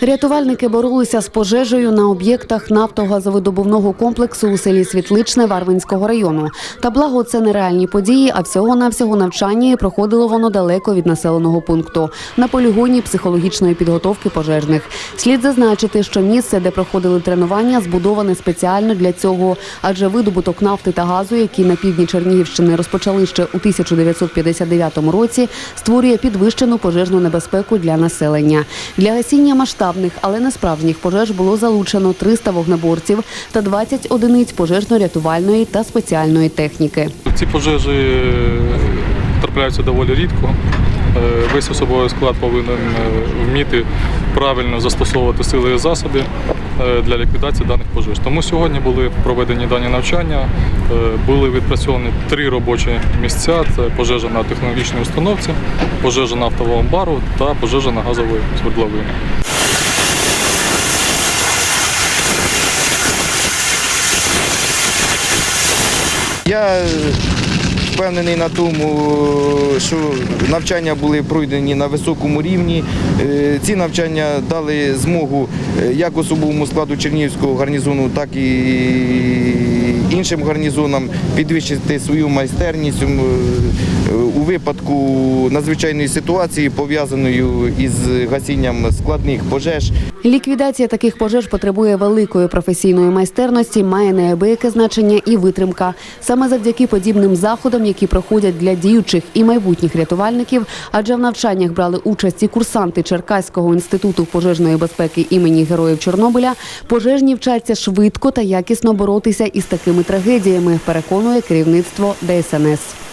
Рятувальники боролися з пожежею на об'єктах нафтогазовидобувного комплексу у селі Світличне Варвинського району. Та благо це не реальні події, а всього навсього навчання і проходило воно далеко від населеного пункту на полігоні психологічної підготовки пожежних. Слід зазначити, що місце, де проходили тренування, збудоване спеціально для цього, адже видобуток нафти та газу, які на півдні Чернігівщини розпочали ще у 1959 році, створює підвищену пожежну небезпеку для населення. Для гасіння масштабних, але не справжніх пожеж було залучено 300 вогнеборців та 20 одиниць пожежно-рятувальної та спеціальної техніки. Ці пожежі е, трапляються доволі рідко. Е, Весь особовий склад повинен е, вміти правильно застосовувати сили і засоби для ліквідації даних пожеж. Тому сьогодні були проведені дані навчання, були відпрацьовані три робочі місця: це пожежа на технологічній установці, пожежа на автовому бару та пожежа на газовій свердловині. Я впевнений на тому, що навчання були пройдені на високому рівні. Е, Ці навчання дали змогу е, як особовому складу Чернігівського гарнізону, так і іншим гарнізонам підвищити свою майстерність е, випадку надзвичайної ситуації, пов'язаною із гасінням складних пожеж. Ліквідація таких пожеж потребує великої професійної майстерності, має неабияке значення і витримка. Саме завдяки подібним заходам, які проходять для діючих і майбутніх рятувальників, адже в навчаннях брали участь і курсанти Черкаського інституту пожежної безпеки імені Героїв Чорнобиля, пожежні вчаться швидко та якісно боротися із такими трагедіями, переконує керівництво ДСНС.